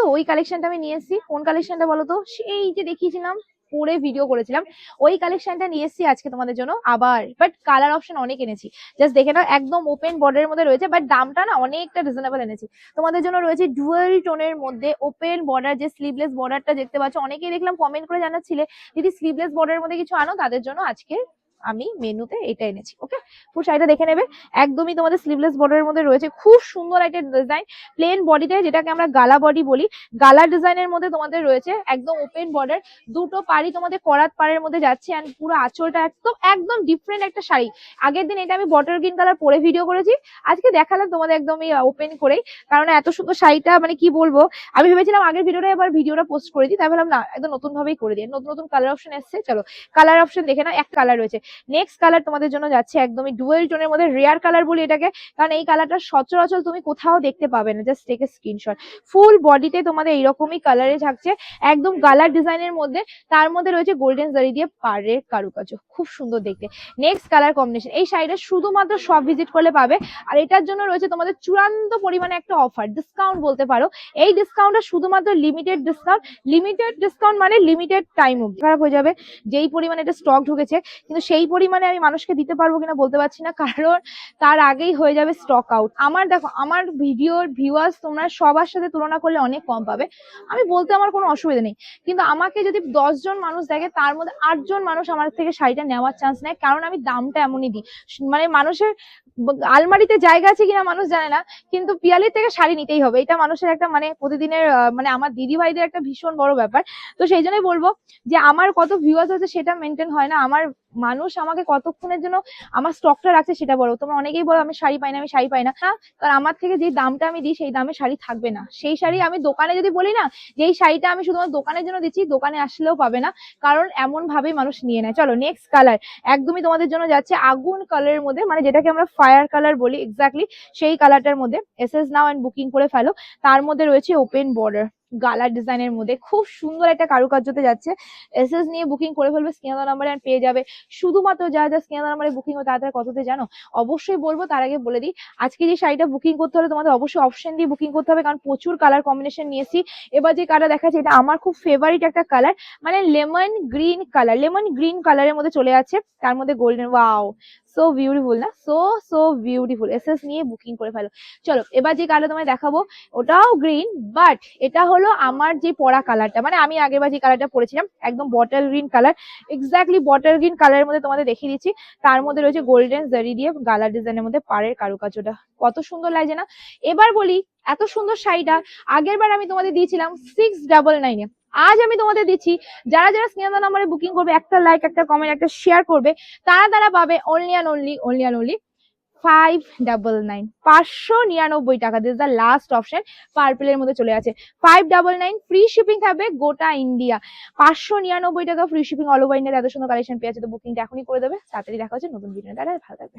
তো ওই কালেকশনটা আমি নিয়ে এসেছি। কোন কালেকশনটা বলো তো? সেই যে দেখিয়েছিলাম পরে ভিডিও করেছিলাম। ওই কালেকশনটা নিয়ে এসেছি আজকে তোমাদের জন্য আবার। বাট কালার অপশন অনেক এনেছি। জাস্ট দেখে নাও, একদম ওপেন বর্ডারের মধ্যে রয়েছে বাট দামটা না অনেকটা রিজনেবল এনেছি। তোমাদের জন্য রয়েছে ডুয়েল টোনের মধ্যে ওপেন বর্ডার যে স্লিভলেস বর্ডারটা দেখতে পাচ্ছ। অনেকেই দেখলাম কমেন্ট করে জানাচ্ছিলে, যদি স্লিভলেস বর্ডারের মধ্যে কিছু আনো, তাদের জন্য আজকে আমি মেনুতে এটা এনেছি ওকে পুরো শাড়িটা দেখে নেবে। একদমই তোমাদের স্লিভলেস বর্ডারের মধ্যে রয়েছে। খুব সুন্দর একটা ডিজাইন প্লেন বডিতে যেটাকে আমরা গালা বডি বলি। গালা ডিজাইনের মধ্যে তোমাদের রয়েছে একদম ওপেন বর্ডার দুটো পাড়ি তোমাদের করাত পাড়ের মধ্যে যাচ্ছে অ্যান্ড পুরো আঁচলটা একদম একদম ডিফারেন্ট একটা শাড়ি। আগের দিন এটা আমি বটল গ্রিন কালার পরে ভিডিও করেছি। আজকে দেখালাম তোমাদের একদম এই ওপেন করেই। কারণ এত সুন্দর শাড়িটা মানে কি বলব? আমি ভেবেছিলাম আগের ভিডিওটা এবার ভিডিওটা পোস্ট করে দিই তাই ভাবলাম না, একদম নতুন ভাবেই করে দিই। নতুন নতুন কালার অপশন এসছে, চলো। কালার অপশন দেখে না এক কালার রয়েছে। নেক্সট কালার তোমাদের জন্য যাচ্ছে একদমই ডুয়েল টোনের মধ্যে রেয়ার কালার বলি এটাকে। কারণ এই কালারটা সচরাচর তুমি কোথাও দেখতে পাবে না। জাস্ট টেক স্ক্রিনশট ফুল বডিতে তোমাদের এইরকমই কালারে থাকছে। একদম গালার ডিজাইনের মধ্যে। তার মধ্যে রয়েছে গোল্ডেন জারি দিয়ে পাড়ের কারুকার্য। খুব সুন্দর দেখতে। নেক্সট কালার কম্বিনেশন এই শাড়িটা শুধুমাত্র সব ভিজিট করলে পাবে। আর এটার জন্য রয়েছে তোমাদের চূড়ান্ত পরিমাণে একটা অফার ডিসকাউন্ট বলতে পারো। এই ডিসকাউন্টটা শুধুমাত্র লিমিটেড ডিসকাউন্ট লিমিটেড ডিসকাউন্ট মানে লিমিটেড টাইম খারাপ হয়ে যাবে। যেই পরিমাণে এটা স্টক ঢুকেছে। কিন্তু সেই পরিমাণে আমি মানুষকে দিতে পারব কিনা বলতে পারছি না, কারণ তার আগেই হয়ে যাবে স্টক আউট আমার দেখো, আমার ভিডিওর ভিউয়ার্স তোমরা সবার সাথে তুলনা করলে অনেক কম পাবে। আমি বলতে আমার কোনো অসুবিধা নেই। কিন্তু আমাকে যদি দশজন মানুষ দেখে, তার মধ্যে আটজন মানুষ আমার থেকে শাড়িটা নেওয়ার চান্স নেয়, কারণ আমি দামটা এমনই দিই। মানে মানুষের আলমারিতে জায়গা আছে কিনা মানুষ জানে না, কিন্তু পিয়ালির থেকে শাড়ি নিতেই হবে। এটা মানুষের একটা মানে প্রতিদিনের মানে আমার দিদি ভাইদের একটা ভীষণ বড় ব্যাপার। তো সেই জন্যই বলব যে আমার কত ভিউয়ার্স আছে সেটা মেনটেন হয় না। আমার মানুষ আমাকে কতক্ষণের জন্য আমার স্টকটা রাখছে সেটা বলো। তোমরা অনেকেই বলো, আমি শাড়ি পাই না, আমি শাড়ি পাই না। কারণ আমার থেকে যে দামটা আমি দিই, সেই দামে শাড়ি থাকবে না। সেই শাড়ি আমি দোকানে যদি বলি না যে এই শাড়িটা আমি শুধুমাত্র দোকানের জন্য দিচ্ছি, দোকানে আসলেও পাবে না। কারণ এমন ভাবেই মানুষ নিয়ে নেয়। চলো নেক্সট কালার একদমই তোমাদের জন্য যাচ্ছে আগুন কালারের মধ্যে মানে যেটাকে আমরা ফায়ার কালার বলি এক্স্যাক্টলি সেই কালারটার মধ্যে। S S now and booking করে ফেলো। তার মধ্যে রয়েছে ওপেন বর্ডার গালার ডিজাইনের মধ্যে। খুব সুন্দর একটা কারুকার্যতে যাচ্ছে। এস এস নিয়ে বুকিং করে ফেলবে স্ক্যানার নাম্বারে আর পেয়ে যাবে। শুধুমাত্র যা যা স্ক্যানার নাম্বারে বুকিং হয় তাড়াতাড়ি কততে জানো? অবশ্যই বলব, তার আগে বলে দিই, আজকে যে শাড়িটা বুকিং করতে হলে তোমাদের অবশ্যই অপশন দিয়ে বুকিং করতে হবে, কারণ প্রচুর কালার কম্বিনেশন নিয়েছি। এবার যে কালার দেখাচ্ছে, এটা আমার খুব ফেভারিট একটা কালার মানে lemon green colour lemon green কালারের মধ্যে চলে যাচ্ছে। তার মধ্যে গোল্ডেন ওয়াও সো বিউটিফুল না? So so beautiful S S নিয়ে বুকিং করে ফেলো। চলো, এবার যে কালার তোমায় দেখাবো, ওটাও গ্রিন বাট এটা হলো আমার যে পরা কালারটা মানে আমি আগের বার যে কালারটা পরেছিলাম, একদম bottle green colour exactly bottle green কালারের মধ্যে তোমাদের দেখিয়ে দিচ্ছি। তার মধ্যে রয়েছে গোল্ডেন জারি দিয়ে গালার ডিজাইনের মধ্যে পাড়ের কারুকার্যটা। কত সুন্দর লাগছে না? এবার বলি, এত সুন্দর শাড়িটা আগের বার আমি তোমাদের দিয়েছিলাম সিক্স ডাবল নাইনে আজ আমি তোমাদের দিচ্ছি, যারা যারা স্নেহা নাম্বারে বুকিং করবে, একটা লাইক একটা কমেন্ট একটা শেয়ার করবে, তারা তারা পাবে only and only only and only five double nine পাঁচশো নিরানব্বই টাকা। দিস দ্য লাস্ট অপশন পার্পেলের মধ্যে চলে আছে five double nine free shipping থাকবে গোটা ইন্ডিয়া পাঁচশো নিরানব্বই টাকা free shipping all over India এত সুন্দর কালেকশন পেয়ে আছে তো বুকিংটা এখনই করে দেবে। তাড়াতাড়ি দেখা হচ্ছে নতুন ভিডিও তাহলে ভালো থাকবে।